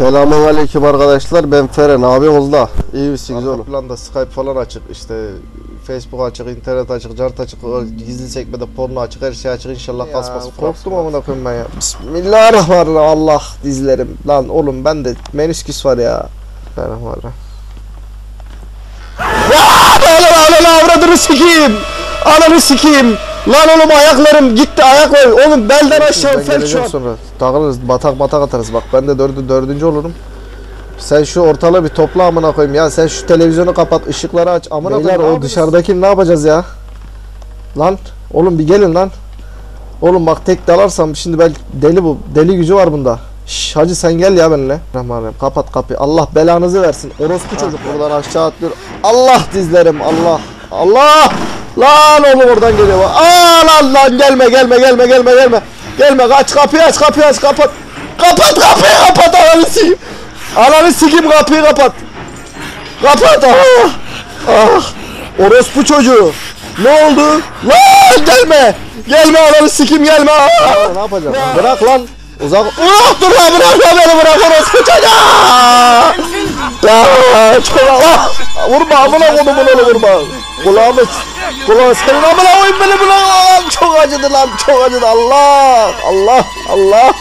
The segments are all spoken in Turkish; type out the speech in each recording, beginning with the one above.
Selamun aleyküm arkadaşlar ben Feren abi Ozda İyi misiniz oğlum? planda Skype falan açık işte Facebook açık, internet açık, cart açık, gizli sekmede porno açık, her şey açık inşallah kasmaz. Korktum amına koyayım ben ya. Bismillahirrahmanirrahim Allah dizlerim. Lan oğlum ben de menisküs var ya. Bismillahirrahmanirrahim. Ya lan lan avradını sikeyim. Ananı sikeyim. Lan oğlum ayaklarım gitti ayaklarım. Oğlum belden aşağı fel şu an. Sonra takılırız batak batak atarız bak ben de dördü, dördüncü olurum. Sen şu ortalığı bir topla amına koyayım ya. Sen şu televizyonu kapat, ışıkları aç. Amına Beyler o dışarıdakini ne yapacağız ya? Lan oğlum bir gelin lan. Oğlum bak tek dalarsam şimdi belki deli bu. Deli gücü var bunda. Şş, hacı sen gel ya benimle. Rahmanirrahim kapat kapıyı. Allah belanızı versin. Orospu çocuk buradan aşağı atlıyor. Allah dizlerim Allah. Allah! Lan oğlum oradan geliyor. Aa lan lan gelme gelme gelme gelme gelme. Gelme kaç kapıyı aç kapıyı aç kapat. Kapat kapıyı kapat ananı sikeyim. Ananı sikeyim kapıyı kapat. Kapat ah. Ah. Orospu çocuğu. Ne oldu? Lan gelme. Gelme ananı sikeyim gelme. Ah. Ne yapacağım? Bırak lan. Uzak. Ah dur lan bırak lan beni bırak orospu çocuğu. Ya çok ah. Vurma amına kodumun onu vurma. Kulağımı Kulağım senin amına koyayım beni bırak. Çok acıdı lan çok acıdı. Allah Allah Allah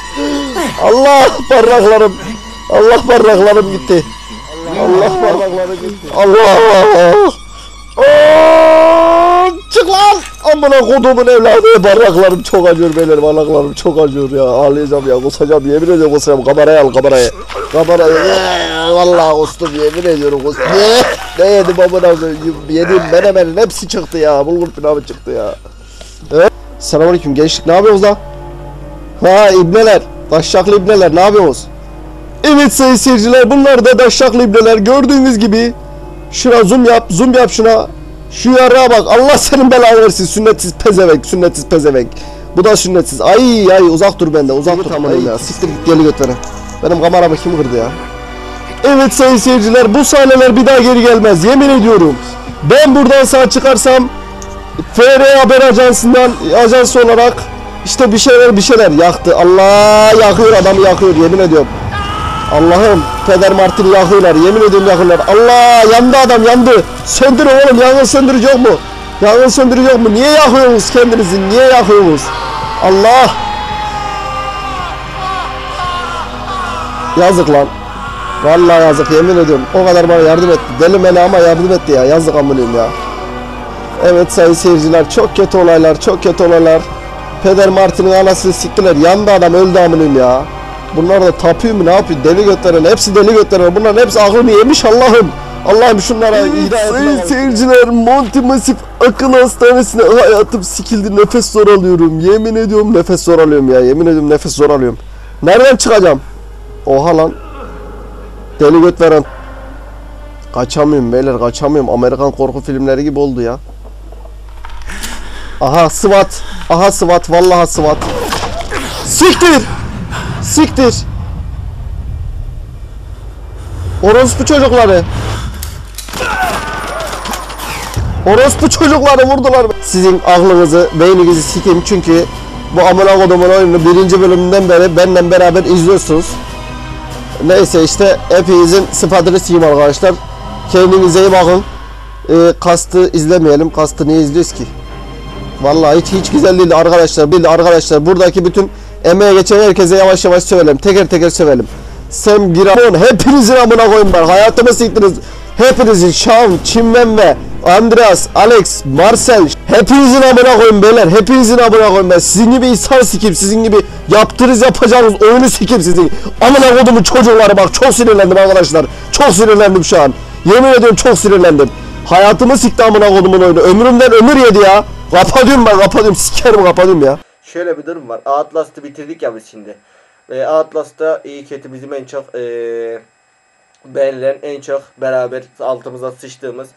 Allah parmaklarım. Allah parmaklarım gitti. Allah parmaklarım gitti. Allah Allah. Aa, çık lan. Amına kodumun evladı. Parmaklarım çok acıyor beyler. Parmaklarım çok acıyor ya. Ağlayacağım ya. Kusacağım. Yemin ediyorum kusacağım. Kamerayı al kamerayı. Kamerayı. Vallahi kustum. Yemin ediyorum kustum. Ne? Ne yedim amına koyayım? Yedim menemenin hepsi çıktı ya. Bulgur pilavı çıktı ya. Evet. Selamünaleyküm gençlik. Ne yapıyorsunuz lan? Ha ibneler. Taşşaklı ibneler. Ne yapıyorsunuz? Evet sayın seyirciler bunlar da daşşaklı ibneler. Gördüğünüz gibi Şuna zoom yap, zoom yap şuna. Şu yarığa bak. Allah senin belanı versin. Sünnetsiz pezevenk, sünnetsiz pezevenk. Bu da sünnetsiz. Ay ay uzak dur benden. Uzak dur. Tamam ya. Siktir git geri götüre. Benim kameramı kim kırdı ya? Evet sayın seyirciler bu sahneler bir daha geri gelmez. Yemin ediyorum. Ben buradan sağ çıkarsam FR Haber Ajansı'ndan ajans olarak işte bir şeyler bir şeyler yaktı. Allah yakıyor adamı yakıyor yemin ediyorum. Allah'ım Peder Martin'i yakıyorlar yemin ediyorum yakıyorlar. Allah yandı adam yandı. Söndürün oğlum yangın söndürücü yok mu? Yangın söndürücü yok mu? Niye yakıyorsunuz kendinizi? Niye yakıyorsunuz? Allah! Yazık lan. Vallahi yazık yemin ediyorum. O kadar bana yardım etti. Deli meli ama yardım etti ya. Yazık amınıyım ya. Evet sayın seyirciler çok kötü olaylar çok kötü olaylar. Peder Martin'in anasını siktiler. Yandı adam öldü amınıyım ya Bunlar da tapıyor mu ne yapıyor? Deli götlerin hepsi deli götlerin. Bunların hepsi aklını yemiş Allah'ım. Allah'ım şunlara hidayet Sayın seyirciler Monty Masif Akıl Hastanesi'ne hayatım sikildi nefes zor alıyorum. Yemin ediyorum nefes zor alıyorum ya. Yemin ediyorum nefes zor alıyorum. Nereden çıkacağım? Oha lan. Deli göt veren. Kaçamıyorum beyler kaçamıyorum. Amerikan korku filmleri gibi oldu ya. Aha SWAT. Aha SWAT. Vallahi SWAT. Siktir. Siktir. Orospu çocukları. Orospu çocukları vurdular. Sizin aklınızı, beyninizi sikeyim çünkü bu amına kodumun oyununu birinci bölümünden beri benimle beraber izliyorsunuz. Neyse işte hepinizin sıfatını sikeyim arkadaşlar. Kendinize iyi bakın. Ee, kastı izlemeyelim. Kastı niye izliyoruz ki? Vallahi hiç hiç güzel değil arkadaşlar. Değil arkadaşlar. Buradaki bütün Emeğe geçen herkese yavaş yavaş sövelim. Teker teker sövelim. Sem Giramon hepinizin amına koyun ben. Hayatımı siktiniz. Hepinizin Sean, Çinven ve Andreas, Alex, Marcel hepinizin amına koyun beyler. Hepinizin amına koyun ben. Sizin gibi insan sikip sizin gibi yaptığınız yapacağınız oyunu sikip sizin. Amına kodumun çocukları bak çok sinirlendim arkadaşlar. Çok sinirlendim şu an. Yemin ediyorum çok sinirlendim. Hayatımı sikti amına kodumun oyunu. Ömrümden ömür yedi ya. Kapatıyorum ben kapatıyorum. Sikerim kapatıyorum ya şöyle bir durum var. Atlas'ı bitirdik ya biz şimdi. E, Atlas'ta iyi kötü bizim en çok e, beğenilen, en çok beraber altımıza sıçtığımız,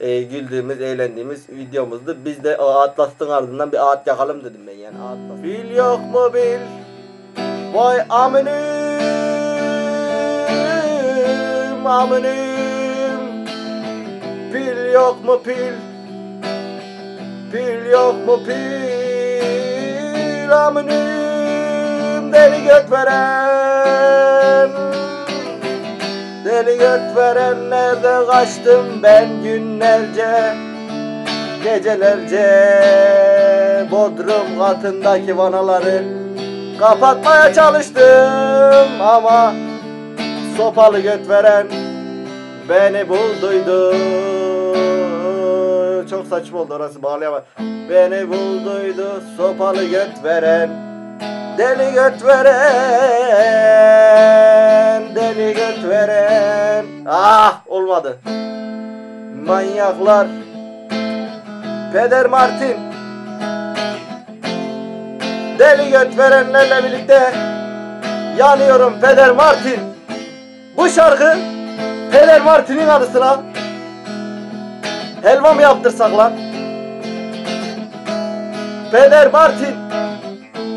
e, güldüğümüz, eğlendiğimiz videomuzdu. Biz de o Atlas'ın ardından bir at yakalım dedim ben yani Atlas. Bil yok mu bil? Vay aminim, aminim. Pil yok mu pil? Pil yok mu pil? Ramınım deli göt veren göt verenlerden kaçtım ben günlerce Gecelerce. Bodrum katındaki vanaları Kapatmaya çalıştım ama Sopalı göt veren Beni bulduydu Çok saçma oldu orası bağlayamam Beni bulduydu sopalı göt veren Deli göt veren Deli göt veren. Ah olmadı. Manyaklar. Peder Martin. Deli göt verenlerle birlikte Yanıyorum Peder Martin. Bu şarkı Peder Martin'in anısına Helva mı yaptırsak lan? Peder Martin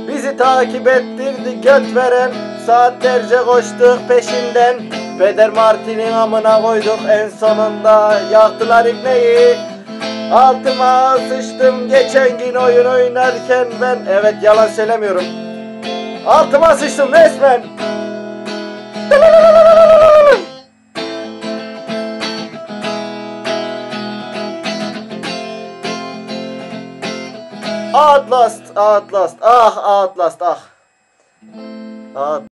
Bizi takip ettirdi göt veren. Saatlerce koştuk peşinden. Peder Martin'in amına koyduk en sonunda. Yaktılar ibneyi Altıma sıçtım geçen gün oyun oynarken ben. Evet yalan söylemiyorum. Altıma sıçtım resmen Outlast, Outlast, ah Outlast, ah. ah.